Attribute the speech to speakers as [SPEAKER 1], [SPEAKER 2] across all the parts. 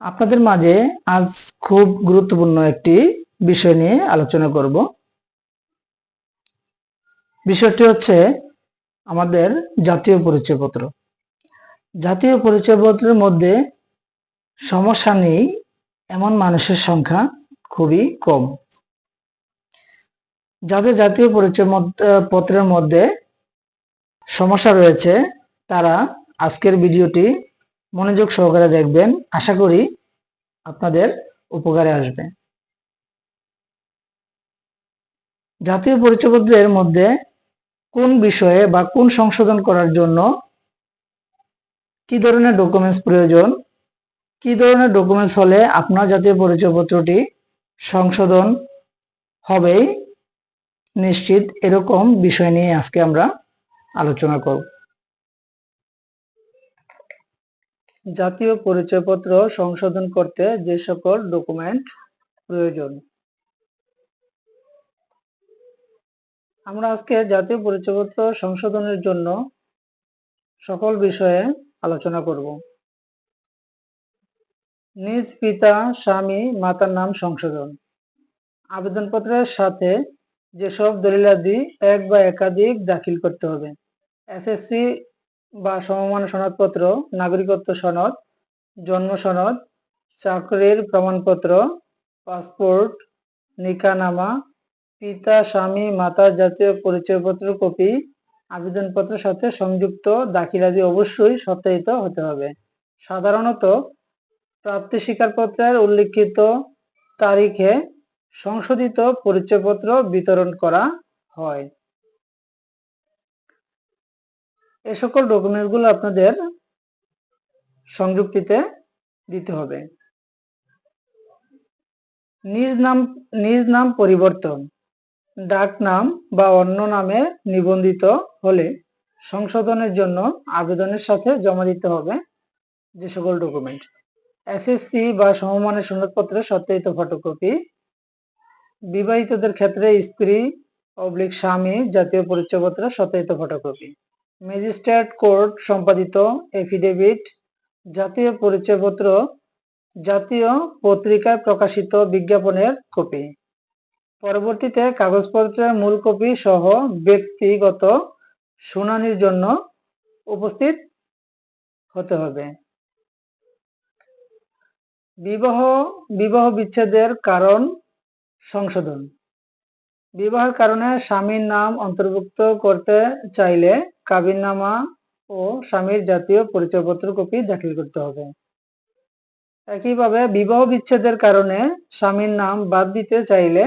[SPEAKER 1] আপনাদের মাঝে আজ খুব গুরুত্বপূর্ণ একটি বিষয় নিয়ে আলোচনা করব। বিষয়টি হচ্ছে আমাদের জাতীয় পরিচয়পত্র। জাতীয় পরিচয়পত্রের মধ্যে সমস্যা নেই, এমন মানুষের সংখ্যা খুবই কম। যাদের জাতীয় পরিচয় পত্রের মধ্যে সমস্যা রয়েছে, তারা আজকের ভিডিওটি মনোযোগ সহকারে দেখবেন। আশা করি আপনাদের উপকারে আসবে। জাতীয় পরিচয়পত্রের মধ্যে কোন বিষয়ে বা কোন সংশোধন করার জন্য কি ধরনের ডকুমেন্টস প্রয়োজন, কি ধরনের ডকুমেন্টস হলে আপনার জাতীয় পরিচয়পত্রটি সংশোধন হবেই, নিশ্চিত এরকম বিষয় নিয়ে আজকে আমরা আলোচনা করব। জাতীয় পরিচয়পত্র সংশোধন করতে যে সকল ডকুমেন্ট প্রয়োজন। আমরা আজকে জাতীয় পরিচয়পত্র সংশোধনের জন্য সকল বিষয়ে আলোচনা করব। নিজ পিতা, স্বামী, মাতার নাম সংশোধন। আবেদনপত্রের সাথে যেসব দলিলাদি এক বা একাধিক দাখিল করতে হবে। এসএসসি বা সমমান সনদপত্র, নাগরিকত্ব সনদ, জন্ম সনদ, চাকরির প্রমাণপত্র, পাসপোর্ট, নিকানামা, পিতা, স্বামী মাতার জাতীয় পরিচয়পত্র, কপি, আবেদনপত্রের সাথে সংযুক্ত দাখিলাদি অবশ্যই সত্যায়িত হতে হবে। সাধারণত প্রাপ্তি স্বীকারপত্রের উল্লিখিত তারিখে সংশোধিত পরিচয়পত্র বিতরণ করা হয়। এ সকল ডকুমেন্টসগুলো আপনাদের সংযুক্তিতে দিতে হবে। নিজ নাম নিজ নাম পরিবর্তন, ডাক নাম বা অন্য নামে নিবন্ধিত হলে সংশোধনের জন্য আবেদনের সাথে জমা দিতে হবে যে সকল ডকুমেন্ট এসএসসি বা সমমানের সনদপত্রের সত্যায়িত ফটোকপি বিবাহিতদের ক্ষেত্রে স্ত্রী অবলিক স্বামী জাতীয় পরিচয়পত্রের সত্যায়িত ফটোকপি ম্যাজিস্ট্রেট কোর্ট সম্পাদিত এফিডেভিট, জাতীয় পরিচয়পত্র, জাতীয় পত্রিকায় প্রকাশিত বিজ্ঞাপনের কপি। পরবর্তীতে কাগজপত্রের মূল কপি সহ ব্যক্তিগত শুনানির জন্য উপস্থিত হতে হবে। বিবাহ বিবাহ বিচ্ছেদের কারণ সংশোধন। বিবাহের কারণে স্বামীর নাম অন্তর্ভুক্ত করতে চাইলে কাবিননামা ও স্বামীর জাতীয় পরিচয়পত্র কপি দাখিল করতে হবে। একইভাবে বিবাহ বিচ্ছেদের কারণে স্বামীর নাম বাদ দিতে চাইলে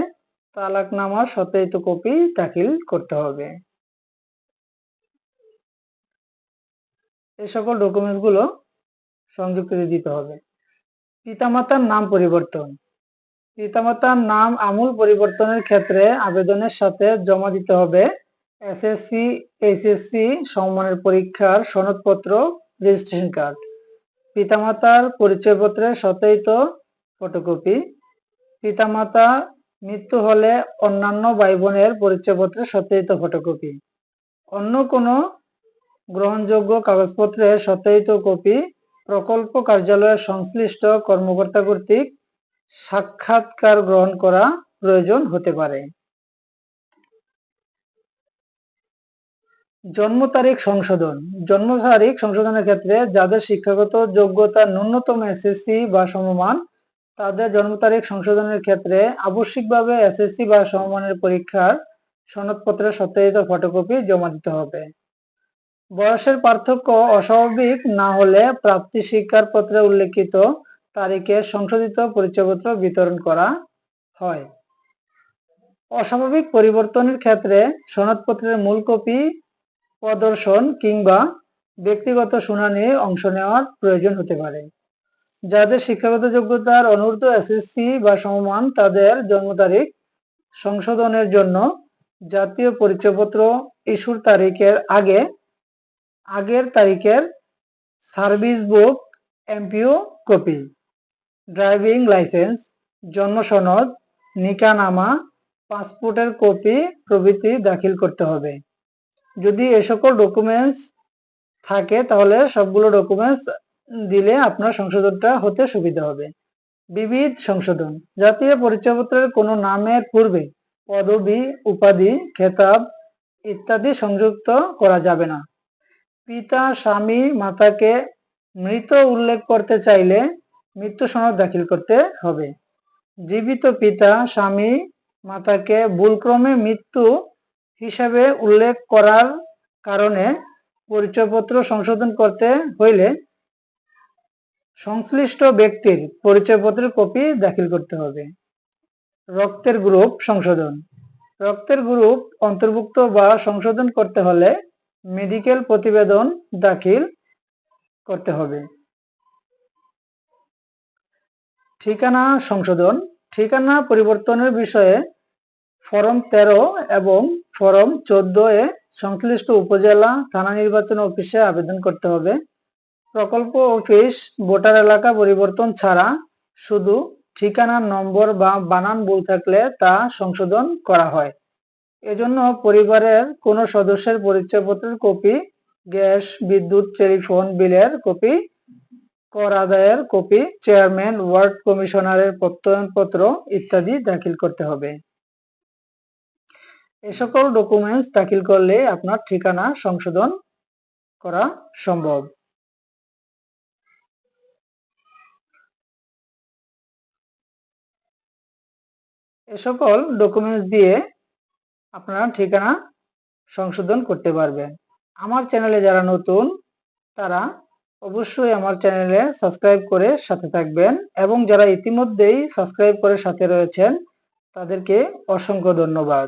[SPEAKER 1] তালাকনামার সত্যায়িত কপি দাখিল করতে হবে। এই সকল ডকুমেন্টসগুলো সংযুক্ত দিতে হবে। পিতামাতার নাম পরিবর্তন। পিতামাতার নাম আমূল পরিবর্তনের ক্ষেত্রে আবেদনের সাথে জমা দিতে হবে এসএসসি এইচএসসি সম্মানের পরীক্ষার সনদপত্র রেজিস্ট্রেশন কার্ড পিতামাতার পরিচয়পত্রের সত্যায়িত ফটোকপি পিতামাতা মৃত্যু হলে অন্যান্য ভাই বোনের পরিচয়পত্রের সত্যায়িত ফটোকপি অন্য কোনো গ্রহণযোগ্য কাগজপত্রের সত্যায়িত কপি প্রকল্প কার্যালয়ের সংশ্লিষ্ট কর্মকর্তা কর্তৃক সাক্ষাৎকার গ্রহণ করা প্রয়োজন হতে পারে। জন্ম তারিখ সংশোধন। জন্ম তারিখ সংশোধনের ক্ষেত্রে যাদের শিক্ষাগত যোগ্যতা ন্যূনতম এসএসসি বা সমমান, তাদের জন্ম তারিখ সংশোধনের ক্ষেত্রে আবশ্যিকভাবে এসএসসি বা সমমানের পরীক্ষার সনদপত্রের সত্যায়িত ফটোকপি জমা দিতে হবে। বয়সের পার্থক্য অস্বাভাবিক না হলে প্রাপ্তি শিক্ষার পত্রে উল্লেখিত তারিখে সংশোধিত পরিচয়পত্র বিতরণ করা হয়। অস্বাভাবিক পরিবর্তনের ক্ষেত্রে সনদপত্রের মূল কপি প্রদর্শন কিংবা ব্যক্তিগত শুনানি অংশ নেওয়ার প্রয়োজন হতে পারে। যাদের শিক্ষাগত যোগ্যতার অনূর্ধ্ব এসএসসি বা সমমান তাদের জন্ম তারিখ, সংশোধনের জন্য জাতীয় পরিচয়পত্র ইস্যুর তারিখের আগে, আগের তারিখের service book, MPO copy, driving licence, জন্ম সনদ, নিকানামা, পাসপোর্টের কপি প্রভৃতি দাখিল করতে হবে। যদি এ সকল ডকুমেন্টস থাকে, তাহলে সবগুলো ডকুমেন্টস দিলে আপনার সংশোধনটা হতে সুবিধা হবে। বিবিধ সংশোধন, জাতীয় পরিচয়পত্রের কোনো নামের পূর্বে পদবি, উপাধি, খেতাব ইত্যাদি সংযুক্ত করা যাবে না। পিতা, স্বামী, মাতাকে মৃত উল্লেখ করতে চাইলে মৃত্যু সনদ দাখিল করতে হবে। জীবিত পিতা, স্বামী, মাতাকে ভুলক্রমে মৃত্যু হিসাবে উল্লেখ করার কারণে পরিচয়পত্র সংশোধন করতে হইলে সংশ্লিষ্ট ব্যক্তির পরিচয়পত্রের কপি দাখিল করতে হবে। রক্তের গ্রুপ সংশোধন। রক্তের গ্রুপ অন্তর্ভুক্ত বা সংশোধন করতে হলে মেডিকেল প্রতিবেদন দাখিল করতে হবে। ঠিকানা সংশোধন। ঠিকানা পরিবর্তনের বিষয়ে ফরম তেরো এবং ফরম চোদ্দ এ সংশ্লিষ্ট উপজেলা থানা নির্বাচন অফিসে আবেদন করতে হবে। প্রকল্প অফিস ভোটার এলাকা পরিবর্তন ছাড়া শুধু ঠিকানার নম্বর বা বানান ভুল থাকলে তা সংশোধন করা হয়। এজন্য পরিবারের কোনো সদস্যের পরিচয়পত্রের কপি, গ্যাস, বিদ্যুৎ, টেলিফোন বিলের কপি, কর আদায়ের কপি, চেয়ারম্যান, ওয়ার্ড কমিশনারের প্রত্যয়নপত্র ইত্যাদি দাখিল করতে হবে। এ সকল ডকুমেন্টস দাখিল করলে আপনার ঠিকানা সংশোধন করা সম্ভব। এ সকল ডকুমেন্টস দিয়ে আপনারা ঠিকানা সংশোধন করতে পারবেন। আমার চ্যানেলে যারা নতুন, তারা অবশ্যই আমার চ্যানেলে সাবস্ক্রাইব করে সাথে থাকবেন এবং যারা ইতিমধ্যেই সাবস্ক্রাইব করে সাথে রয়েছেন, তাদেরকে অসংখ্য ধন্যবাদ।